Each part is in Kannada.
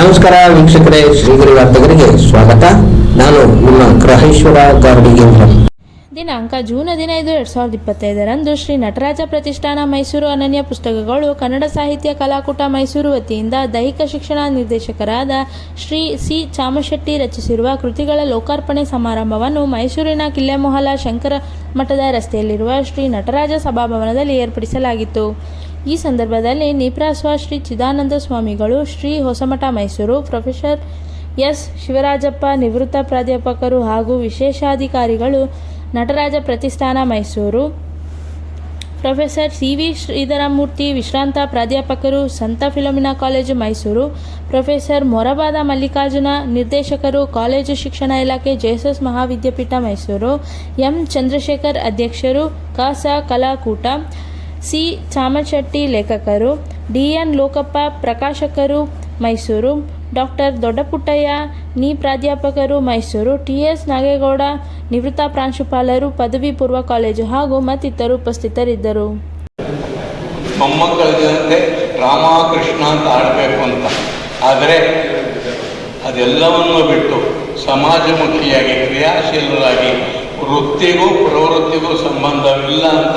ನಮಸ್ಕಾರ ವೀಕ್ಷಕರೇ, ಶ್ರೀಗಿರಿ ವಾರ್ತೆಗರಿಗೆ ಸ್ವಾಗತ. ನಾನು ನಿಮ್ಮ ಗ್ರಹೇಶ್ವರ ಗಾರ್ಡಿಗೇಂದ್ರ ದಿನಾಂಕ ಜೂನ್ ಹದಿನೈದು, ಎರಡು ಸಾವಿರದ ಇಪ್ಪತ್ತೈದರಂದು ಶ್ರೀ ನಟರಾಜ ಪ್ರತಿಷ್ಠಾನ ಮೈಸೂರು ಅನನ್ಯ ಪುಸ್ತಕಗಳು, ಕನ್ನಡ ಸಾಹಿತ್ಯ ಕಲಾಕೂಟ ಮೈಸೂರು ವತಿಯಿಂದ ದೈಹಿಕ ಶಿಕ್ಷಣ ನಿರ್ದೇಶಕರಾದ ಶ್ರೀ ಸಿ ಚಾಮಶೆಟ್ಟಿ ರಚಿಸಿರುವ ಕೃತಿಗಳ ಲೋಕಾರ್ಪಣೆ ಸಮಾರಂಭವನ್ನು ಮೈಸೂರಿನ ಕಿಲ್ಲೆಮೊಹಲ ಶಂಕರ ಮಠದ ರಸ್ತೆಯಲ್ಲಿರುವ ಶ್ರೀ ನಟರಾಜ ಸಭಾಭವನದಲ್ಲಿ ಏರ್ಪಡಿಸಲಾಗಿತ್ತು. ಈ ಸಂದರ್ಭದಲ್ಲಿ ನಿಪ್ರಾಸ್ವ ಶ್ರೀ ಚಿದಾನಂದ ಸ್ವಾಮಿಗಳು ಶ್ರೀ ಹೊಸಮಠ ಮೈಸೂರು ಪ್ರೊಫೆಸರ್ ಎಸ್ ಶಿವರಾಜಪ್ಪ ನಿವೃತ್ತ ಪ್ರಾಧ್ಯಾಪಕರು ಹಾಗೂ ವಿಶೇಷಾಧಿಕಾರಿಗಳು Nataraja Pratishthana Mysuru. Professor C V Sridharamurthy ವಿಶ್ರಾಂತ ಪ್ರಾಧ್ಯಾಪಕರು ಸಂತ Philomena college Mysuru. Professor Morabada Mallikarjuna ನಿರ್ದೇಶಕರು ಕಾಲೇಜು ಶಿಕ್ಷಣ ಇಲಾಖೆ ಜೆಎಸ್ಎಸ್ ಮಹಾವಿದ್ಯಾಪೀಠ ಮೈಸೂರು. ಎಂ ಚಂದ್ರಶೇಖರ್ ಅಧ್ಯಕ್ಷರು ಕಸ ಕಲಾಕೂಟ. ಸಿ. ಚಾಮಶೆಟ್ಟಿ ಲೇಖಕರು, ಡಿ. ಎನ್. ಲೋಕಪ್ಪ ಪ್ರಕಾಶಕರು, ಮೈಸೂರು. ಡಾಕ್ಟರ್ ದೊಡ್ಡಪುಟ್ಟಯ್ಯ, ನಿ. ಪ್ರಾಧ್ಯಾಪಕರು, ಮೈಸೂರು. ಟಿ. ಎಸ್. ನಾಗೇಗೌಡ, ನಿವೃತ್ತ ಪ್ರಾಂಶುಪಾಲರು, ಪದವಿ ಪೂರ್ವ ಕಾಲೇಜು ಹಾಗೂ ಮತ್ತಿತರರು ಉಪಸ್ಥಿತರಿದ್ದರು. ಮೊಮ್ಮಕ್ಕಳಿದಂತೆ ರಾಮಕೃಷ್ಣ ಅಂತ ಆಡಬೇಕು ಅಂತ. ಆದರೆ ಅದೆಲ್ಲವನ್ನು ಬಿಟ್ಟು ಸಮಾಜಮುಖಿಯಾಗಿ, ಕ್ರಿಯಾಶೀಲರಾಗಿ ವೃತ್ತಿಗೂ ಪ್ರವೃತ್ತಿಗೂ ಸಂಬಂಧವಿಲ್ಲ ಅಂತ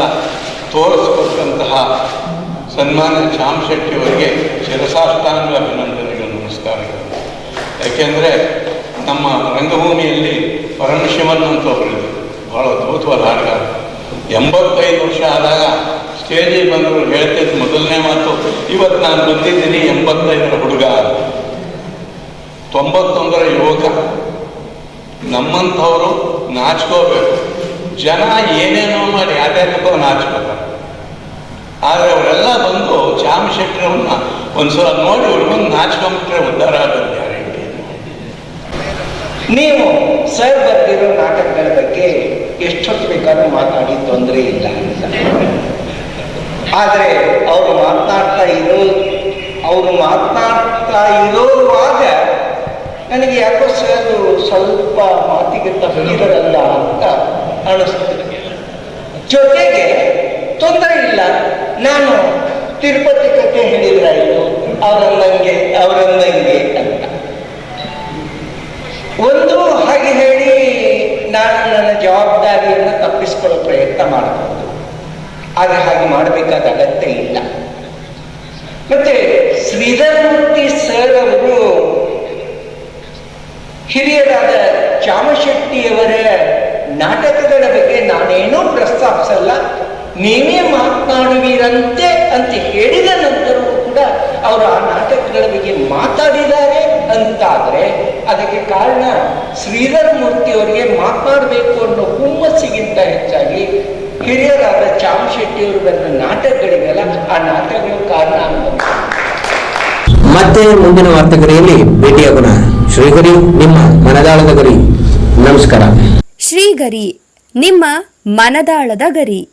ತೋರಿಸ್ಕೊಟ್ಟಂತಹ ಸನ್ಮಾನ್ಯ ಶ್ಯಾಮ್ ಶೆಟ್ಟಿಯವರಿಗೆ ಶಿರಸಾಷ್ಟಾಂಗ ಅಭಿನಂದನೆಗಳು, ನಮಸ್ಕಾರಗಳು. ಯಾಕೆಂದರೆ ನಮ್ಮ ರಂಗಭೂಮಿಯಲ್ಲಿ ಪರಮಶಿವನ್ ಅಂತ ಒಬ್ಬರಿದ್ದರು ಭಾಳ ಅದ್ಭುತವಾದ ಹಾಡುಗಾರ ಎಂಬತ್ತೈದು ವರ್ಷ ಆದಾಗ ಸ್ಟೇಜಿಗೆ ಬಂದರು ಹೇಳ್ತಿದ್ದು ಮೊದಲನೇ ಮಾತು ಇವತ್ತು ನಾನು ಬಂದಿದ್ದೀನಿ ಎಂಬತ್ತೈದರ ಹುಡುಗ ತೊಂಬತ್ತೊಂದರ ಯುವಕ. ನಮ್ಮಂಥವರು ನಾಚ್ಕೋಬೇಕು. ಜನ ಏನೇನೋ ಮಾಡಿ ಯಾರ್ಯಾರಿಗೋ ನಾಚ್ಕೋತಾರೆ ಆದರೆ ಅವರೆಲ್ಲ ಬಂದು ಚಾಮ್ ಶೆಟ್ಟರವನ್ನ ಒಂದ್ಸಲ ನೋಡಿ ಅವ್ರು ಬಂದು ನಾಚ್ಕೊಂಬಿಟ್ರೆ ಉದ್ಧಾರ ಆಗುತ್ತೆ ನೀವು ಸರ್ ಬರ್ತಿರೋ ನಾಟಕಗಳ ಬಗ್ಗೆ ಎಷ್ಟೊತ್ತು ಬೇಕಾದ್ರೂ ಮಾತಾಡಿ ತೊಂದರೆ ಇಲ್ಲ ಆದರೆ ಅವರು ಮಾತನಾಡ್ತಾ ಇರೋ, ಅವರು ಮಾತನಾಡ್ತಾ ಇರೋವಾಗ ನನಗೆ ಯಾಕೋ ಸರ್ ಸ್ವಲ್ಪ ಮಾತಿಗೆ ಬೀರಲ್ಲ ಅಂತ ಅನಿಸ್ತದೆ. ಜೊತೆಗೆ ನಾನು ತಿರುಪತಿ ಕಥೆ ಹೇಳಿದ್ರಾಯ್ತು. ಅವರನ್ನಂಗೆ ಅವರನ್ನಂಗೆ ಅಂತ. ಒಂದು ಹಾಗೆ ಹೇಳಿ ನಾನು ನನ್ನ ಜವಾಬ್ದಾರಿಯನ್ನು ತಪ್ಪಿಸ್ಕೊಳ್ಳೋ ಪ್ರಯತ್ನ ಮಾಡಬಹುದು ಆದರೆ ಹಾಗೆ ಮಾಡಬೇಕಾದ ಅಗತ್ಯ ಇಲ್ಲ. ಮತ್ತೆ ಶ್ರೀಧರ್ಮೂರ್ತಿ ಸರ್ ಅವರು ಹಿರಿಯರಾದ ಚಾಮಶೆಟ್ಟಿಯವರ ನಾಟಕಗಳ ಬಗ್ಗೆ ನಾನೇನೂ ಪ್ರಸ್ತಾಪಿಸಲ್ಲ. ನೀವೇ ಮಾತನಾಡುವಿರಂತೆ ಅಂತ ಹೇಳಿದ ನಂತರವೂ ಕೂಡ ಅವರು ಆ ನಾಟಕಗಳ ಬಗ್ಗೆ ಮಾತಾಡಿದ್ದಾರೆ ಅಂತಾದರೆ ಅದಕ್ಕೆ ಕಾರಣ ಶ್ರೀಧರ ಮೂರ್ತಿ ಅವರಿಗೆ ಮಾತನಾಡಬೇಕು ಅನ್ನೋ ಹುಮ್ಮಸ್ಸಿಗಿಂತ ಹೆಚ್ಚಾಗಿ ಹಿರಿಯರಾದ ಚಾಮಶೆಟ್ಟಿಯವರು ಬಂದ ನಾಟಕಗಳಿಗೆಲ್ಲ ಆ ನಾಟಕಗಳು ಕಾರಣ ಅಂತ ಮತ್ತೆ ಮುಂದಿನ ವಾರ್ತೆಗರಿಯಲ್ಲಿ ಭೇಟಿಯಾಗೋಣ. ಶ್ರೀಗರಿ ನಿಮ್ಮ ಮನದಾಳದ ಗರಿ. ನಮಸ್ಕಾರ. ಶ್ರೀಗರಿ ನಿಮ್ಮ ಮನದಾಳದ ಗರಿ.